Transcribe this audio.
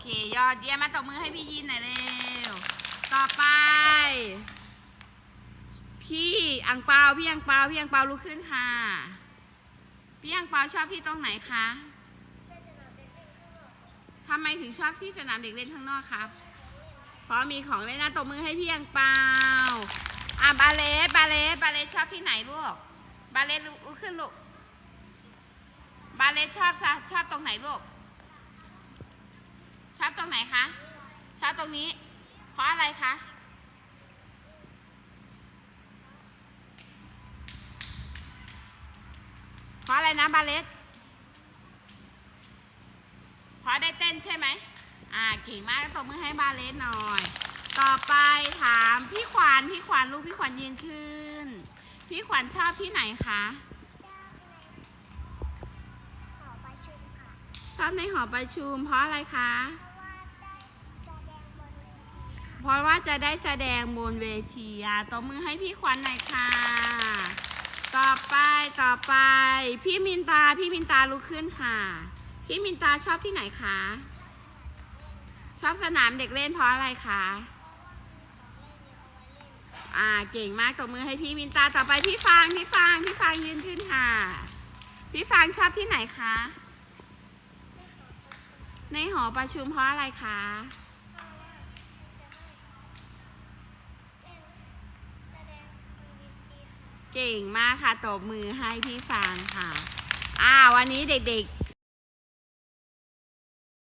เค ยอดเยี่ยมมาตบมือให้พี่ยินหน่อยเร็ว ต่อไป พี่อังเปาพี่อังเปาพี่อังเปาลุกขึ้นค่ะ พี่อังเปาชอบที่ตรงไหนคะทำไมถึงชอบที่สนามเด็กเล่นข้างนอกครับ เพราะมีของเล่นนะตบมือให้พี่อังเปาอะบาเลสบาเลสบาเลสชอบที่ไหนลูก บาเลสลุกขึ้นลูก บาเลสชอบชอบตรงไหนลูก อบตรงไหนคะชอบตรงนี้ เพราะอะไรคะเพราะอะไรนะบาเลสเพราะได้เต้นใช่ไหมอ่าเก่งมากตบมือให้บาเลสหน่อย ต่อไปถามพี่ขวัญพี่ขวัญลูกพี่ขวัญยืนขึ้น พี่ขวัญชอบที่ไหนคะชอบในหอประชุมค่ะชอบในหอประชุมเพราะอะไรคะ เพราะว่าจะได้แสดงบนเวทีอะตบมือให้พี่ขวัญหน่อยค่ะ ต่อไปต่อไป พี่มินตาพี่มินตาลุกขึ้นค่ะ พี่มินตาชอบที่ไหนคะ ชอบสนามเด็กเล่นเพราะอะไรคะอ่าเก่งมากตบมือให้พี่มินตาต่อไปพี่ฟางพี่ฟางพี่ฟางยืนขึ้นค่ะ พี่ฟางชอบที่ไหนคะ ในหอประชุมเพราะอะไรคะ แสดงบนเวทีค่ะ เก่งมากค่ะตบมือให้พี่ฟางค่ะ อ่า วันนี้เด็กๆ